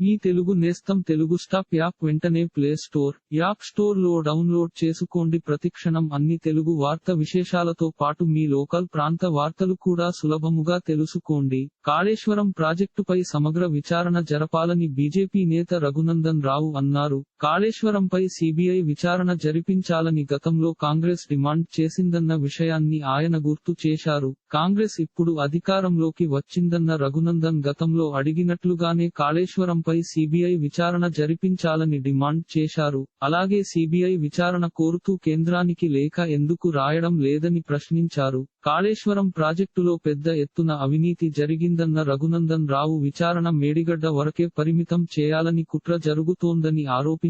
మీ తెలుగు నేస్తం Telugu stop app వెంటనే play store app స్టోర్లో డౌన్లోడ్ చేసుకోండి. ప్రతిక్షణం అన్ని తెలుగు వార్త విశేషాలతో పాటు మీ లోకల్ ప్రాంత వార్తలు కూడా సులభముగా తెలుసుకోండి. కాళేశ్వరం ప్రాజెక్టుపై సమగ్ర విచారణ జరపాలని బీజేపీ నేత రఘునందన్ రావు అన్నారు. కాళేశ్వరంపై సీబీఐ విచారణ జరిపించాలని గతంలో కాంగ్రెస్ డిమాండ్ చేసిందన్న విషయాన్ని ఆయన గుర్తు చేశారు. కాంగ్రెస్ ఇప్పుడు అధికారంలోకి వచ్చిందన్న రఘునందన్ గతంలో అడిగినట్లుగానే కాళేశ్వరంపై సీబీఐ విచారణ జరిపించాలని డిమాండ్ చేశారు. అలాగే సీబీఐ విచారణ కోరుతూ కేంద్రానికి లేఖ ఎందుకు రాయడం లేదని ప్రశ్నించారు. కాళేశ్వరం ప్రాజెక్టులో పెద్ద ఎత్తున అవినీతి జరిగిందన్న రఘునందన్ రావు విచారణ మేడిగడ్డ వరకే పరిమితం చేయాలని కుట్ర జరుగుతోందని ఆరోపించారు.